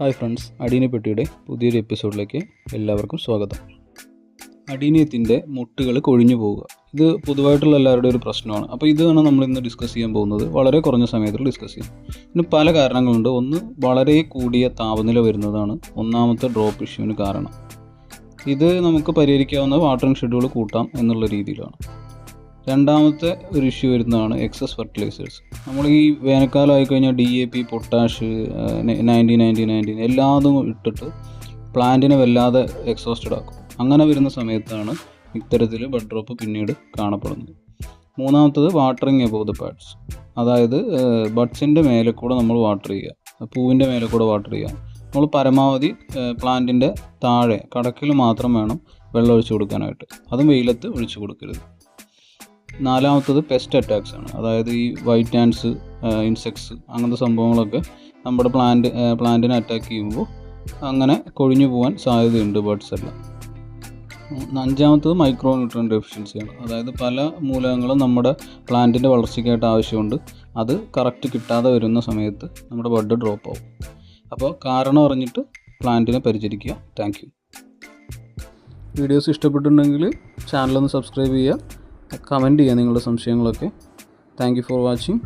Hi friends അടീനപ്പെട്ടിയുടെ പുതിയൊരു എപ്പിസോഡിലേക്ക് എല്ലാവർക്കും സ്വാഗതം. അടീനിയത്തിന്റെ മുട്ടുകൾ കൊഴിഞ്ഞു പോവുക. ഇത് പൊതുവായിട്ടുള്ള എല്ലാവരുടെയും ഒരു പ്രശ്നമാണ്. അപ്പോൾ ഇതാണ് നമ്മൾ ഇന്ന് ഡിസ്കസ് ചെയ്യാൻ പോകുന്നത്. വളരെ കുറഞ്ഞ സമയത്തിൽ ഡിസ്കസ് ചെയ്യാം. ഇതിന് പല കാരണങ്ങളുണ്ട്. ഒന്ന് വളരെ കൂടിയ താപനില വരുന്നതാണ് ഒന്നാമത്തെ ഡ്രോപ്പ് ഇഷ്യൂവിന് കാരണം. ഇത് നമുക്ക് പരിഹരിക്കാവുന്ന വാട്ടറിംഗ് ഷെഡ്യൂൾ കൂട്ടാം എന്നുള്ള രീതിയിലാണ്. രണ്ടാമത്തെ ഒരു ഇഷ്യൂ വരുന്നതാണ് എക്സസ് ഫെർട്ടിലൈസേഴ്സ് നമ്മൾ ഈ വേനൽക്കാലം ആയിക്കഴിഞ്ഞാൽ D A P potash ninety ninety nineteen എല്ലാതും ഇട്ടിട്ട് പ്ലാന്റിനെ വല്ലാതെ എക്സോസ്റ്റഡ് ആക്കും. അങ്ങനെ വരുന്ന സമയത്താണ് ഇത്തരത്തിൽ ബഡ് ഡ്രോപ്പ് പിന്നീട് കാണപ്പെടുന്നത്. മൂന്നാമത്തത് വാട്ടറിങ് എബോവ് ദ പാഡ്സ് അതായത് ബഡ്സിന്റെ മേലെ കൂടെ നമ്മൾ വാട്ടർ ചെയ്യുക. പൂവിന്റെ മേലെ കൂടെ വാട്ടർ ചെയ്യുക. നമ്മൾ പരമാവധി പ്ലാന്റിന്റെ താഴെ കടക്കിൽ മാത്രം വേണം വെള്ളം ഒഴിച്ചു കൊടുക്കാനായിട്ട്. അതും വെയിലത്ത് ഒഴിച്ചു കൊടുക്കരുത്. നാലാമത്തത് പെസ്റ്റ് അറ്റാക്സ് ആണ്. അതായത് ഈ വൈറ്റ് ആൻഡ്സ് ഇൻസെക്ട്സ് അങ്ങനത്തെ സംഭവങ്ങളൊക്കെ നമ്മുടെ പ്ലാന്റ് പ്ലാന്റിനെ അറ്റാക്ക് ചെയ്യുമ്പോൾ അങ്ങനെ കൊഴിഞ്ഞു പോകാൻ സാധ്യതയുണ്ട് ബേർഡ്സ് എല്ലാം. അഞ്ചാമത്തത് മൈക്രോ ന്യൂട്രിയൻ ഡെഫിഷ്യൻസിയാണ് അതായത് പല മൂലകങ്ങളും നമ്മുടെ പ്ലാന്റിന്റെ വളർച്ചയ്ക്കായിട്ട് ആവശ്യമുണ്ട്. അത് കറക്റ്റ് കിട്ടാതെ വരുന്ന സമയത്ത് നമ്മുടെ ബഡ് ഡ്രോപ്പ് ആവും. അപ്പോൾ കാരണം അറിഞ്ഞിട്ട് പ്ലാന്റിനെ പരിചരിക്കുക. താങ്ക് വീഡിയോസ് ഇഷ്ടപ്പെട്ടിട്ടുണ്ടെങ്കിൽ ചാനലൊന്ന് സബ്സ്ക്രൈബ് ചെയ്യുക. കമന്റ് ചെയ്യുക നിങ്ങളുടെ സംശയങ്ങളൊക്കെ. Thank for watching